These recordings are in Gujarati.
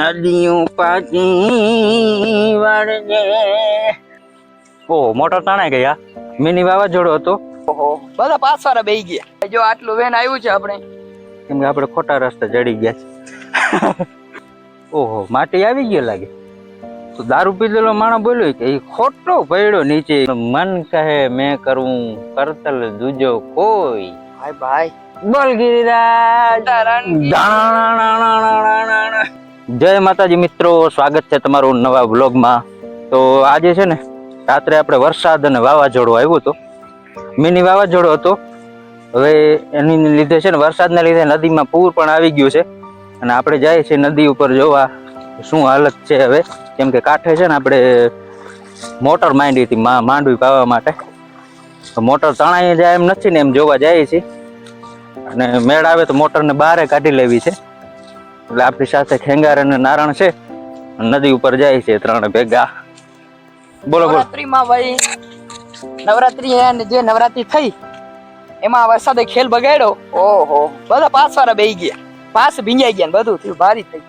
નદીઓ પાકી વળગે ઓ મોટર તણાઈ ગયા મિની વાવાઝોડો હતો ઓહો બધા પાસ વાળા બેહી ગયા. જો આટલું વેન આવ્યું છે આપણે. કેમ કે આપણે ખોટા રસ્તે ચડી ગયા છે. ઓહો માટી આવી ગયો લાગે. તો દારૂ પીધેલો માણસ બોલ્યો કે એ ખોટો પડ્યો નીચે. મન કહે મેં કરું કરતલ દૂજો કોઈ. ભાઈ. ભાઈ બોલ ગિરિરાજ દાણાણાણાણાણાણા. જય માતાજી મિત્રો, સ્વાગત છે તમારું નવા વ્લોગમાં. તો આજે છે ને, રાત્રે આપણે વરસાદ અને વાવાઝોડું આવ્યું હતું. મિની વાવાઝોડું હતું. હવે એની લીધે છે ને, વરસાદના લીધે નદીમાં પૂર પણ આવી ગયું છે. અને આપણે જઈએ છીએ નદી ઉપર જોવા શું હાલત છે હવે? કેમ કે કાંઠે છે ને, આપણે મોટર માંડી હતી માંડવી પાવા માટે. મોટર તણાઈ જાય એમ નથી ને, એમ જોવા જઈએ છીએ. અને મેળ આવે તો મોટરને બહારે કાઢી લેવી છે. એટલે આપણી સાથે ખેંગાર અને નારણ છે નદી ઉપર જાય છે ત્રણ ભેગા. બોલો બોલો. નવરાત્રીમાં ભાઈ નવરાત્રી અને જે નવરાત્રી થઈ એમાં વરસાદે ખેલ બગાડ્યો. ઓહો. બધા પાસ વાળા બેહી ગયા. પાસ ભીંજાઈ ગયા ને બધું થયું ભારી થઈ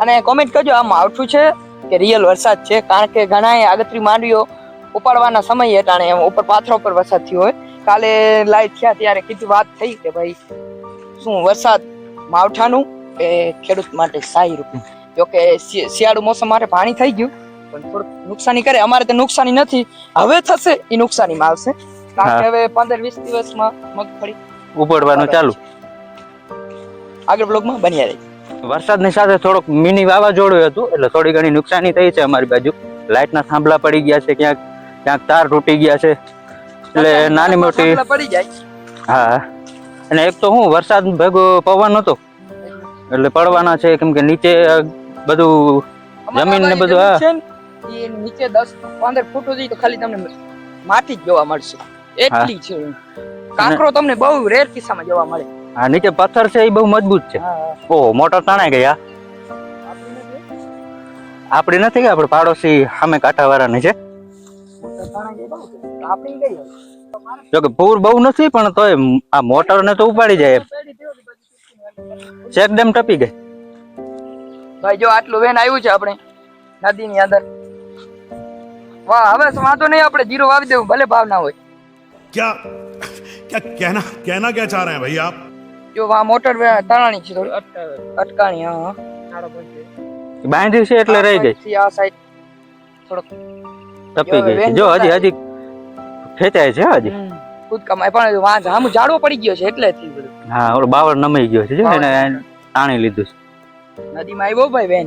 અને કોમેન્ટ કરજો આ માવઠું છે કે રિયલ વરસાદ છે કારણ કે ઘણા આગતરી માંડવીઓ ઉપાડવાના સમયે ટાણે એમ ઉપર પાથરો પર વરસાદ થયો હોય. કાલે લાઈટ થયા ત્યારે કીધું વાત થઈ કે ભાઈ શું વરસાદ માવઠાનું? કે ખેડૂત માટે સારી રૂપિયા જોકે શિયાળુ મોસમ માટે પાણી થઈ ગયું પણ થોડુંક નુકસાની કરે. અમારે તો નુકસાની નથી. હવે થશે એ નુકસાનીમાં આવશે. કારણ કે હવે પંદર વીસ દિવસમાં મગફળી ઉપડવાનું ચાલુ. આગળ બ્લોગમાં બન્યા રહી. વરસાદની સાથે થોડોક મિની વાવાઝોડું હતું એટલે થોડી ઘણી નુકસાની થઈ છે અમારી બાજુ. લાઇટના થાંભલા પડી ગયા છે ક્યાંક ક્યાંક તાર તૂટી ગયા છે. એટલે નાની મોટી પડી જાય. હા. અને એક તો હું વરસાદ ભેગો પવન હતો એટલે પડવાના છે કેમ કે નીચે બધું જમીન ને બધું, એ નીચે દસ પંદર ફૂટ સુધી તો ખાલી તમને માટી જ જોવા મળશે. એટલી છે. કાંકરો તમને બહુ રેર કિસ્સામાં જોવા મળે. હા નીચે પથ્થર છે એ બહુ મજબૂત છે. ઓહો મોટર તણાઈ ગયા આપણે નથી કે આપણે પાડોશી સામે કાંઠાવાળાની છે? જો કે પૂર બહુ નથી પણ તોય આ મોટર ને તો ઉપાડી જાય. એકદમ ટપી ગઈ. ભાઈ જો આટલું વેન આવ્યું છે આપણે નદીની અંદર. વાહ હવે વાંધો નહીં આપણે જીરો વાવી દેવું ભલે ભાવ ના હોય. ક્યા ક્યા કહેના કહેના ક્યા ચાહ રહે ભાઈ આપ? જો વા મોટર તણાણી છે અટકાણી હા બાંધ્યું છે એટલે રહી ગઈ. આ સાઈડ થોડોક. ટપી ગઈ જો હજી હજી ખેંચાય છે હજી. કૂદકામાં પણ વાંઝ આમ જાડો પડી ગયો છે એટલે થી બધું. હા ઓલો બાવળ નમાઈ ગયો છે જો એને તાણી લીધું છે. નદીમાં આવ્યો ભાઈ બેન.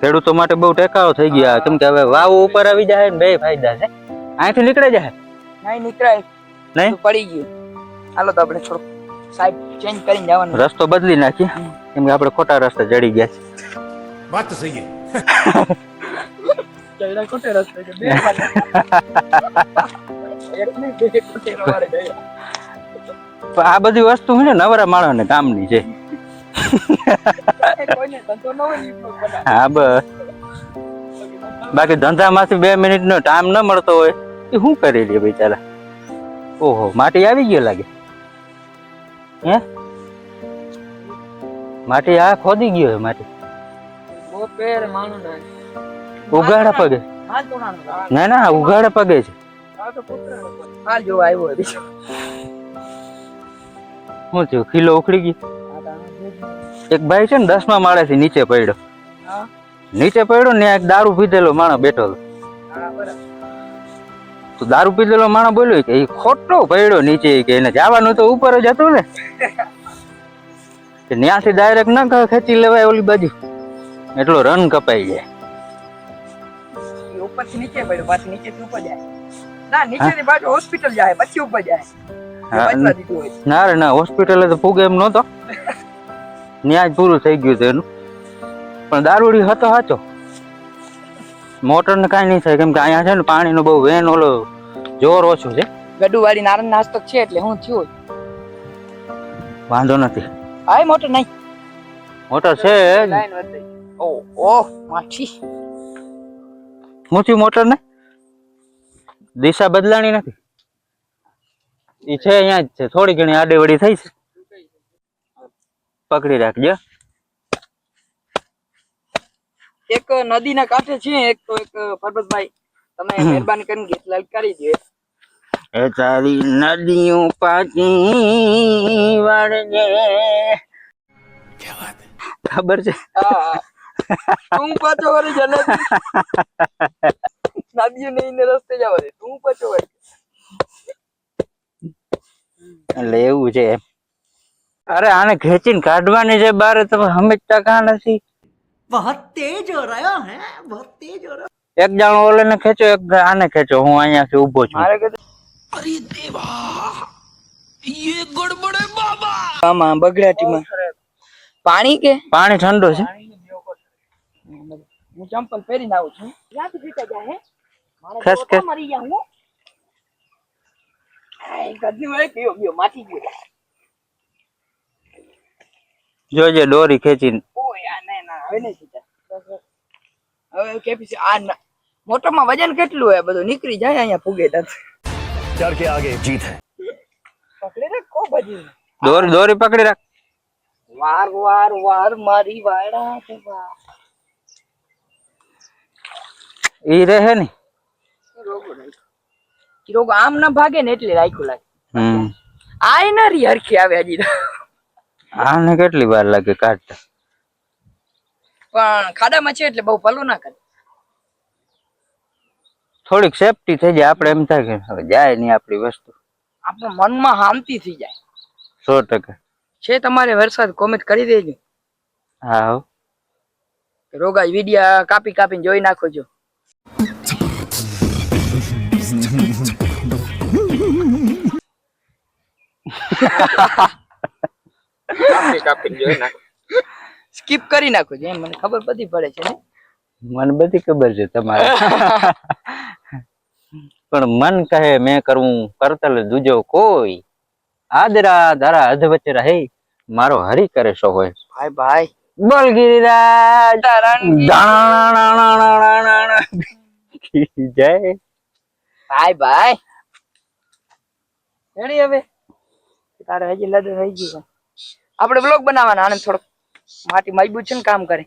ખેડૂતો માટે બહુ ટેકાળો થઈ ગયા. કેમ કે હવે વાવ ઉપર આવી જાય ને બે ફાયદા છે. અહીંથી નીકળે જાય? નહીં નીકળાય. નહીં? પડી ગયું. હાલો તો આપણે થોડો સાહેબ ચેન્જ કરીને જવાનું. રસ્તો બદલી નાખીએ. કેમ કે આપણે ખોટા રસ્તે ચડી ગયા છે વાત સહી ચડ્યા ખોટા રસ્તે બે આ બધી વસ્તુ છે નવરા કામની છે ધંધો ન હોય ને એ લોકો બનાવે. હા બસ. બાકી ધંધામાંથી બે મિનિટ નો ટાઈમ ન મળતો હોય એ શું કરી લે બિચારા? ઓહો માટી આવી ગયો લાગે. હે? માટી આ ખોદી ગયો છે માટી. ઉઘાડા પગે. ના ના ઉઘાડા પગે છે. આ આવ્યો બીજો. શું થયું? ખીલો ઉખડી ગઈ? નહીં. એક ભાઈ છે ને દસમા માળે થી નીચે પડ્યો. નીચે પડ્યો ને એક દારૂ પીધેલો માણસ બેઠો હતો. તો દારૂ પીધેલો માણસ બોલ્યો કે એ ખોટો પડ્યો નીચે કે એને જવાનું તો ઉપર જ હતું ને. કે ત્યાંથી ડાયરેક્ટ ના ખેંચી લેવાય ઓલી બાજુ. એટલો રન કપાઈ જાય. ઉપર નીચે પડ્યો પાછી નીચે ઉપર જાય. ના નીચેની બાજુ હોસ્પિટલ જાય પછી ઉપર જાય. ના રે ના હોસ્પિટલે તો ફૂગે એમ નહોતો. ન્યાય પૂરું થઈ ગયું છે એનું. પણ દારૂડી હતો સાચો. મોટર ને કાંઈ નહીં થાય કેમ કે અહીંયા છે ને પાણીનો બહુ વેન ઓલો જોર ઓછું છે. ગડુ વાળી નારણ નાસ્તો છે એટલે હું થયું વાંધો નથી. આય મોટર નહીં. મોટર છે. ઓ ઓહ માછી મોટી મોટર ને દિશા બદલાણી નથી. એ છે અહીંયા જ છે. થોડી ઘણી આડેવડી થઈ છે. પકડી રાખજો. એક નદીના કાંઠે છે એક તો એક પરબતભાઈ તમે મહેરબાની કરીને ગીત લલકારી દો એ તારી નદીઓ પાછી વાળજે. ખબર છે? હા તું પાછો વળી જને ગાડીઓ નહીં ને રસ્તે જવા દે. તું પચો એટલે એવું છે. અરે આને ખેંચીને કાઢવાની છે બાર તમે સમજતા કા નથી? બહુ તેજ હો રહ્યો હે? બહુ તેજ હો રહ્યો. એક જાણો ઓલે ને ખેંચો એક આને ખેંચો. હું અહીંયાથી ઊભો છું. મારે કીધું અરે દેવા યે ગડબડે બાબા. આમાં બગડાટીમાં. પાણી કે? પાણી ઠંડો છે. હું ચંપલ પહેરીને આવું છું. ક્યાંથી જીતા જાય હે? ખસ ખસ મરી જા હું આય ગદી વળે પીયો પીયો માટી ગયો જોજે દોરી ખેંચી ઓય ના ના હવે નહીં સીધા હવે કેપીસી આ મોટોમાં વજન કેટલું હે બધું નીકળી જાય અહીંયા ફૂગે તત ચર કે આગે જીત હે પકડી રાખ કો બજી દોરી દોરી પકડી રાખ વાર વાર વાર મારી વાડા ઈ રહે ને ઈ આમ ના ભાગે ને એટલે રાખ્યું લાગે. આય ના રી હરખી આવે હજી આને કેટલી વાર લાગે કાઢતા? પણ ખાડામાં છે એટલે બહુ ભલું ના કરે. થોડીક સેફટી થઈ જાય આપણે એમ થાય કે હવે જાય નહીં આપણી વસ્તુ. આપણું મનમાં શાંતિ થઈ જાય. સો ટકા. છે તમારે વરસાદ કોમેન્ટ કરી દેજો. હા. રોગા વિડિયા કાપી કાપીને જોઈ નાખો છો. સ્કીપ કરી નાખું છું મને ખબર બધી પડે છે ને? મને બધી ખબર છે તમારે. પણ મન કહે મેં કરવું કરતલ દુજો કોઈ. આદરા ધારા અધ વચ્ચે રહે મારો હરી કરે સો હોય. ભાઈ ભાઈ. બોલ ગિરિરાજ. જય ભાઈ ભાઈ. હવે? તારે હજી લડે થઈ ગયું. આપણે બ્લોગ બનાવવાના આને થોડોક. માટી મજબૂત છે ને કામ કરે.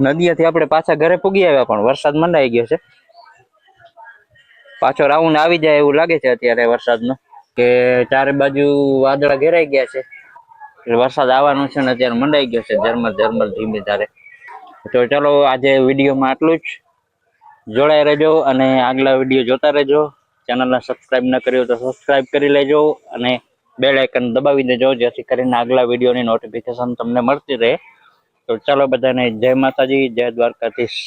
નદીએથી આપણે પાછા ઘરે પૂગી આવ્યા પણ વરસાદ મંડાઈ ગયો છે. પાછો રાઉન્ડ આવી જાય એવું લાગે છે અત્યારે વરસાદનો, કે ચારે બાજુ વાદળા ઘેરાઈ ગયા છે. એટલે વરસાદ આવવાનો છે ને અત્યારે મંડાઈ ગયો છે ઝરમર ઝરમર ધીમે ધારે. તો ચલો આજે વિડીયોમાં આટલું જ. જોડાઈ રહેજો અને આગલા વીડિયો જોતા રહેજો. ચેનલને સબસ્ક્રાઈબ ન કર્યું તો સબસ્ક્રાઈબ કરી લેજો અને બેલ આઇકન દબાવી દેજો જેથી કરીને આગલા વિડીયોની નોટિફિકેશન તમને મળતી રહે. તો ચાલો બધાને જય માતાજી, જય દ્વારકાધીશ.